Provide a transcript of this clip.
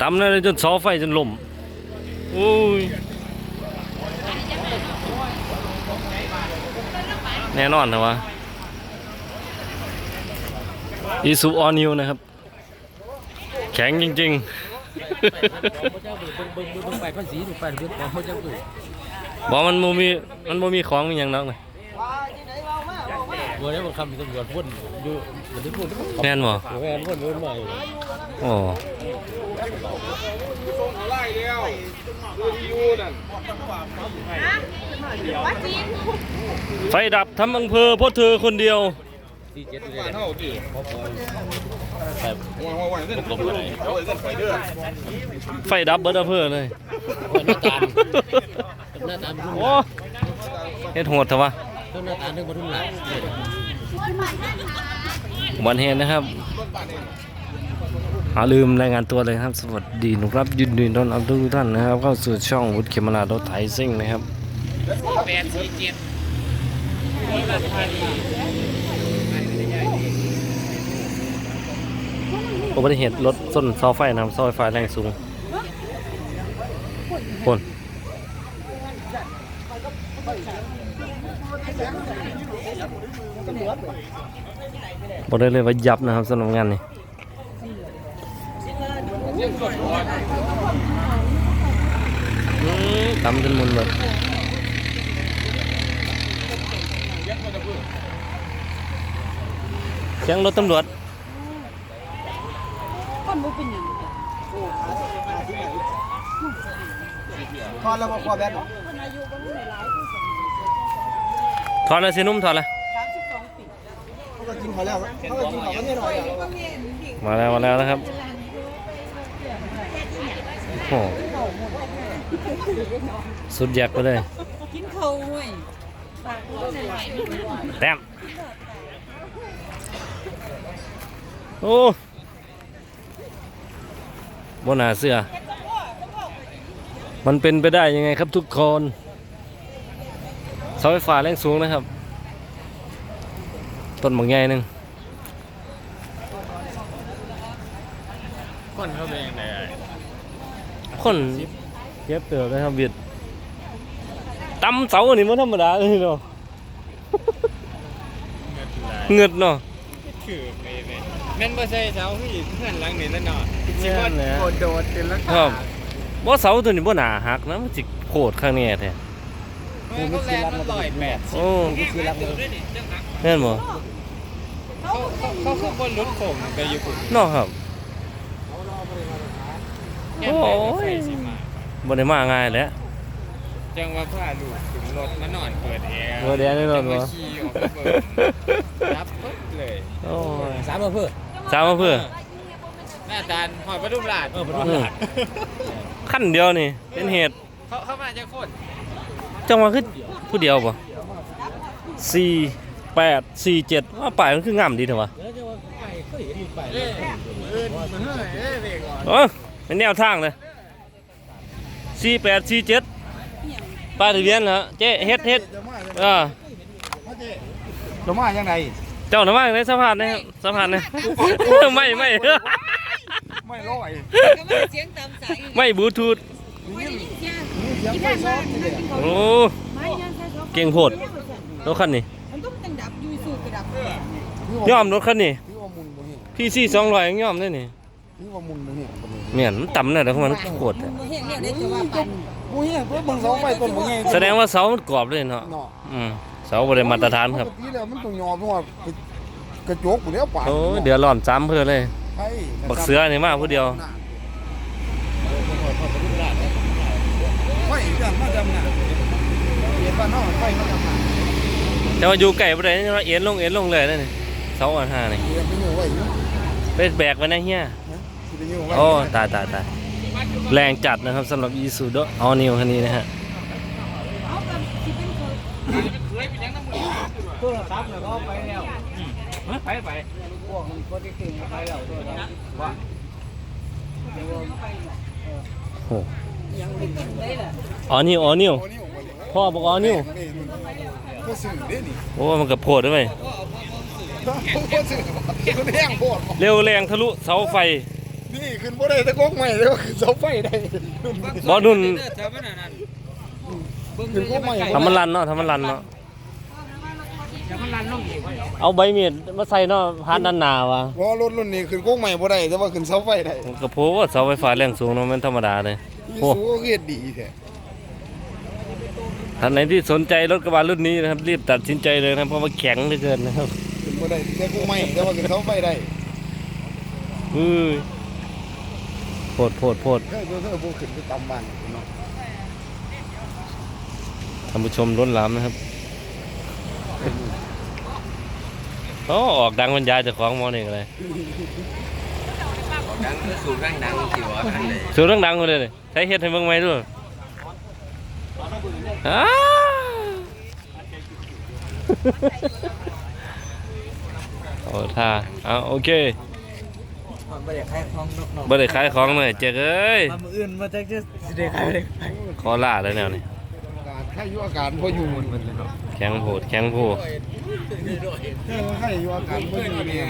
ตำนั่นเลยจนเสาไฟจนล่มโอ้ยแน่นอนนะวะอีซูออนิวนะครับ แข็งจริงเขาเจ้าเบิ่งเบิ่งเบิ่งเบิ่งไปภาษีถูกไปเบิ่งของเขาเจ้าเบิ่งๆบอกมันโมมีมันโมมีของมีอย่างนักเลยบัวนี้มันคำตำรวจพ่นอยู่บันทึกพ่นแม่นบ่แม่นพ่นพ่นใหม่ โอ้ไฟดับทำอำเภอเพราะเธอคนเดียวที่เจ็ดเลยเท่ากี่พอพอแต่ลมอะไรไฟดับเบิดอำเภอเลยหน้าตาหน้าตาเป็นรุ่นหโอ้ลานเฮ็ดโหดเถอะวะหน้าตาเรื่องรุ่นหลานอุบันเหตุนะครับ หาลืมรายงานตัวเลยครับ สวัสดีนะครับยินดีต้อนรับทุกท่านนะครับ เข้าสู่ช่องวุฒิเขมราดถไถซิ่งนะครับแปดสี่เจ็ดอุบัติเหตุรถส้นเสาไฟนะครับเสาไฟแรงสูงคนบอกได้เลยว่ายับนะครับสำหรับงานนี้ ตำจนมุนเลยเสียงรถตำรวจคนบ่เป็นหยังจ้ะทอนแล้วก็ควาแบนคนอายุบ่มีหลายคือสันถอดเลยสินุ่มถอดเลย32ปีเขาก็กินเขาแล้วเขาก็กินเขาก็ไม่น้อยอะมาแล้วมาแล้วนะครับ โอ้โหสุดแยกไปเลย กินข้าวเว้ยปากบ่ได้หลายแต้มโอ้บนหนาเสื้อมันเป็นไปได้ยังไงครับทุกคนเสาไฟฟ้าแรงสูงนะครับ ต้นบางใหญ่หนึ่งคนเขาเป็นยังไง คนเย็บเตือเลยครับเวียดตำเสาอันนี้มันธรรมดาเลยเนาะเงือดเนาะคือไม่ไม่แม่นบ่ใช่เสาที่เพื่อนหลังนี่นั่นเนาะแม่นแหละโดดโดดเป็นลักครับบ่เสาตัวนี้บ่หนาหักนะมันสิโคตรข้างนี้แท้เขาแรงมันลอยแปดโอ้คือรักเลยแม่นบ่เขาเขาเขาคือบนรถโขงไปอยู่คุณเนาะครับ โอ้ยบ่ได้มาง่ายแหล้ว จังว่าพาลูกถึงรถมานอนเปิดแอร์เปิดแอร์ในรถเหรอจังว่าขี่ออกมาเปิดรับปึ๊บเลยโอ้ยสามอำเภอ สามอำเภอ หน้าตาลหอยปทุมราชเออปทุมราช ขั้นเดียวนี่ เป็นเหตุเขาเข้ามาจะโคตรจังหวะคือผู้เดียวบ่สี่แปดสี่เจ็ดว่าป่ายมันคืองามดีเถอะวะแล้วจะว่าไปเคยเห็นไปเลยเออมันเฮ้ยเอ้ยเด็กก่อน เออ เป็นแนวทางเลยสี่แปดสี่เจ็ดป้ายทะเบียนเหรอเจ๊เฮ็ดเฮ็ดเออจะมาอย่างไรเจ้าหน้ามาในสะพานนะครับสะพานนะไม่ไม่ไม่ร้อยก็ว่าเสียงตามสายไม่บลูทูธไม่ได้ยินเสียงยังไม่ซ้อมเลยโอ้ไม่ยังใช่ครับเก่งโพดรถคันนี้มันต้องตั้งดับอยู่สู้กระดับยอมรถคันนี้พี่ว่ามุนบ่เห็นพี่ซี่สองร้อยยังยอมได้นี่ พี่ว่ามุนบ่เห็นเมียนมันต่ำน่ะแต่ของมันโคตรอะบ่เห็นแล้วได้จะว่าปันบ่เห็นเพิ่นเบิ่งเสาไฟต้นบ่ใหญ่แสดงว่าเสามันกรอบเลยเนาะเนาะอืมเสาบริมาตรฐานครับปกติแล้วมันต้องยอมเพราะว่ากระจกผู้เดียวปาดโอ้ยเดือดร้อนซ้ำเพื่อเลย ใช่บักเสือนี่มาผู้เดียว ไฟเรื่องมาดำน่ะเห็นบ้านเฮาไฟมาดำน่ะแต่ว่าอยู่ไก่บ่ได้นี่ว่าเอ็นลงเอ็นลงเลยนั่นนี่เสาอันห้านี่เรียนไปอยู่ไว้อยู่ไปแบกไว้นะเฮีย นะสิไปอยู่ไว้โอ้ตายตายตายแรงจัดนะครับสำหรับอีซูโดออนิวคันนี้นะฮะเอากับสิเป็นคนโทรศัพท์แล้วก็เอาไปแล้วไปไปพวกมันก็ได้เก่งไปแล้วโทรศัพท์ว่าโอ้ยังไม่กินได้ล่ะออนิวออนิวโอ้นี่ผมบ่ได้พ่อบอกออนิวก็ซื้อเด้นี่โอ้มันกับโพดด้วยไหมก็ซื้อก็แห้งโพดเร็วแรงทะลุเสาไฟ นี่ขึ้นบ่ได้ตะกกใหม่เลยว่าขึ้นเสาไฟได้บ่นุ่นเธอมันนั่นขึ้นกกใหม่ทำมันรันเนาะทำมันรันเนาะอย่ามันลันลงอีกเอาใบมีดมาใส่เนาะพานด้านหน้าวะเพราะรถรุ่นนี้ขึ้นกกใหม่บ่ได้แต่ว่าขึ้นเสาไฟได้กระโพกเสาไฟฟ้าแรงสูงเนาะมันธรรมดาเลยมีโอ้สูงเฮ็ดดีแท้ท่านไหนที่สนใจรถกระบะรุ่นนี้นะครับรีบตัดสินใจเลยนะครับเพราะว่าแข็งเหลือเกินนะครับขึ้นบ่ได้แต่กกใหม่แต่ว่าขึ้นเสาไฟได้ อือโพดโพดโพดเคยเคยบ่ขึ้นไปตามบ้านเนาะท่านผู้ชมล้นหลามนะครับโอ้ออกดังบรรยายเจากของมอนี่งเลยดังสูงดังดังสิวะอันเลยสูงดังๆมาเลยใช้เฮ็ดให้เบิ่งไหมด้วยอ้าโอ้ท่าเอาโอเค มันไม่ได้แค่ท้องนกนกบ่ได้ขายของเลยเจ๊กเอ้ยมามืออื่นมาจากจะสิได้ขายเลยขอล่าเลยแนวนี้การใครอยู่อาการบ่อยู่มันเลยเนาะแข็งโพดแข็งโพดใครอยู่อาการบ่อยู่เนี่ย